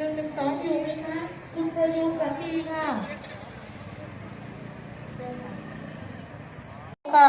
หนึ่งหนึ่งสองอยู่ไหมคะคุณประยุกต์กับพี่ค่ะค่ะ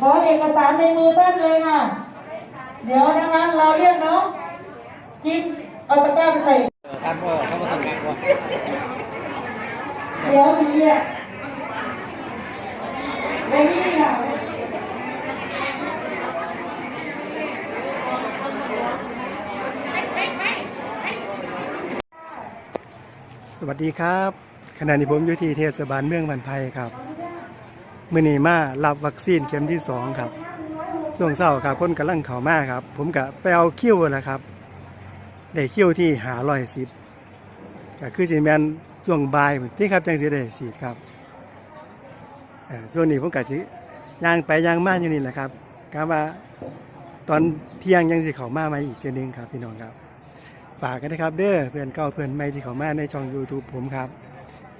ขอเอกสารในมือท่านเลยค่ะ เดี๋ยวนะคะเราเรียกน้องกินเอาตะกร้าไปใส่ท่านพ่อเขามาทำงานว่าเดี๋ยวเรียกไม่มีค่ะสวัสดีครับ ขณะนี้ผมอยู่ที่เทศบาลเมืองบันไพครับ มื่อนี้มารับวัคซีนเข็มที่สองครับช่วงเช้าครับคนกำลังเข้ามาครับ ผมกะไปเอาคิวนะครับได้คิวที่หาร้อยสิบก็คือสีแมนช่วงบายที่ครับจังสีได้สีครับเอ่อช่วงนี้ผมกะสิย่างไปย่างมาอยู่นี่แหละครับกะว่าตอนเที่ยงยังสิเข้ามามาอีกเทีนึงครับพี่น้องครับ ฝากกันนะครับเด้อเพื่อนเก่าเพื่อนใหม่ที่เขามาในช่อง YouTube ผมครับ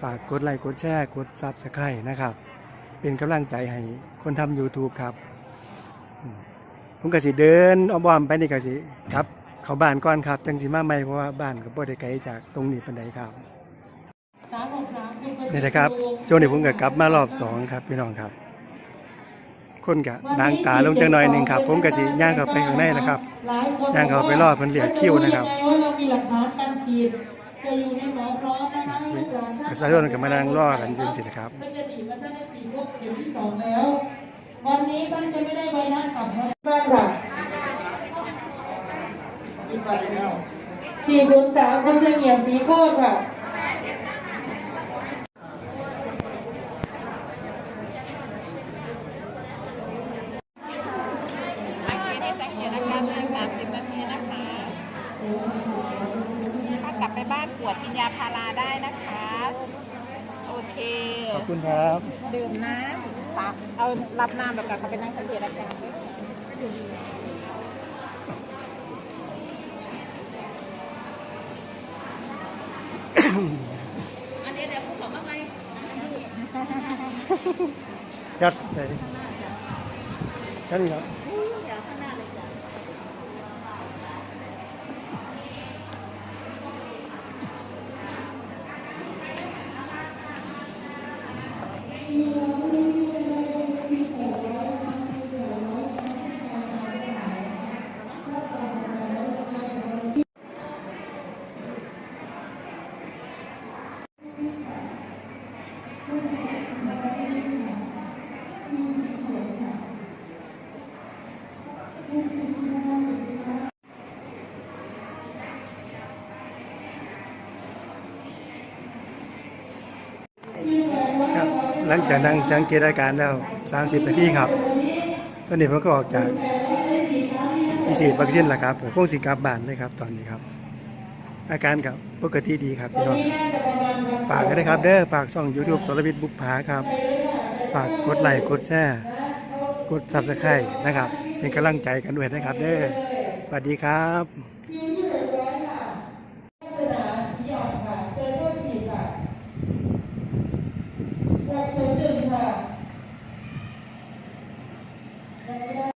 ฝากกดไลค์กดแชร์กดซับสไครต์นะครับ เป็นกำลังใจให้คนทำ YouTube ครับอืมผมก็สิเดินอ้อมๆไปนี่ก็สิครับ เข้าบ้านก่อนครับ จังสิมาใหม่เพราะว่าบ้านก็บ่ได้ไกลจากตรงนี้ปานใดครับสามหกสามณปนี่นะครับช่วงนี้ผมก็กลับมารอบสองครับพี่น้องครับคนกะนางตาลงจังหน่อยหนึ่งครับ ผมก็สิย่างเข้าไปข้างในนะครับหลายคนย่างเข้าไปรอเพิ่นเรียกคิวนะครับจว่าเรามีหลักฐานการฉีดจะอยู่ในหมอพร้อมนะคะให้ลูกหลานท่ประชาชนก็มานั่งรอกันอยู่สินะครับ เข็มที่สองแล้ว วันนี้ท่านจะไม่ได้ใบนัดกลับบ้านค่ะอีกก่อนแล้วสี่ศูนย์สามคนเสียงสีโคตรค่ะสังเกตให้สังเกตอาการเลย30นาทีนะคะถ้ากลับไปบ้านปวดกินยาพาราได้นะคะโอ เค ขอบคุณครับ ดื่มน้ำตักเอารับน้ำแล้วก็เขาไปนั่งสังเกตอาการด้วยยัดไปยัดครับ ครับหลังจากนั่งสังเกตอาการแล้ว 30 นาทีครับ ตอนนี้ผมก็ออกจากพิเศษวัคซีนแล้วครับผมคงสิกลับบานเลยครับตอนนี้ครับ อาการกับปกติดีครับพี่น้องฝากกันด้วยครับเด้อฝากช่อง YouTube สรวิทย์บุกผาครับ ฝากกดไลค์กดแชร์กด Subscribe นะครับ เป็นกำลังใจกันด้วยนะครับเด้อสวัสดีครับคิวที่หกร้อยค่ะสนามหยอดค่ะเจอโทษฉีดค่ะศูนย์หนึ่งค่ะ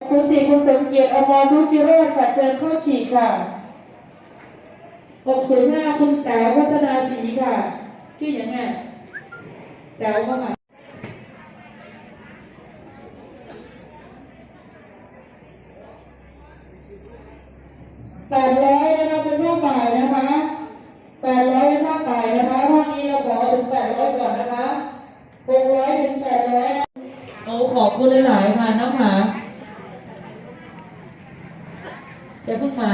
ศูนย์สี่คุณสมเกียรติอมรทุจิโรธค่ะเชิญเข้าฉีดค่ะหกศูนย์ห้าคุณแต๋วพัฒนาศรีค่ะ ชื่ออย่างไงแต๋วเข้ามาแปดร้อยนะคะเป็นเท่าบ่าย นะคะแปดร้อยเป็นเท่าบ่ายนะคะห้องนี้เราขอถึงแปดร้อยก่อนนะคะหกร้อยถึงแปดร้อยโอ้ขอบคุณหลายๆค่ะน้ำหาจะเพิ่งมา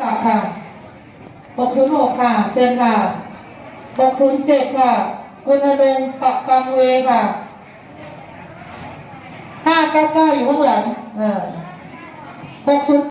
ฝากค่ะหกศูนย์หกค่ะ เชิญค่ะหกศูนย์เจ็ดค่ะ คุณอนุงค์ปะกังเวค่ะห้าเก้าเก้าอยู่ข้างหลังเออหกศูนย์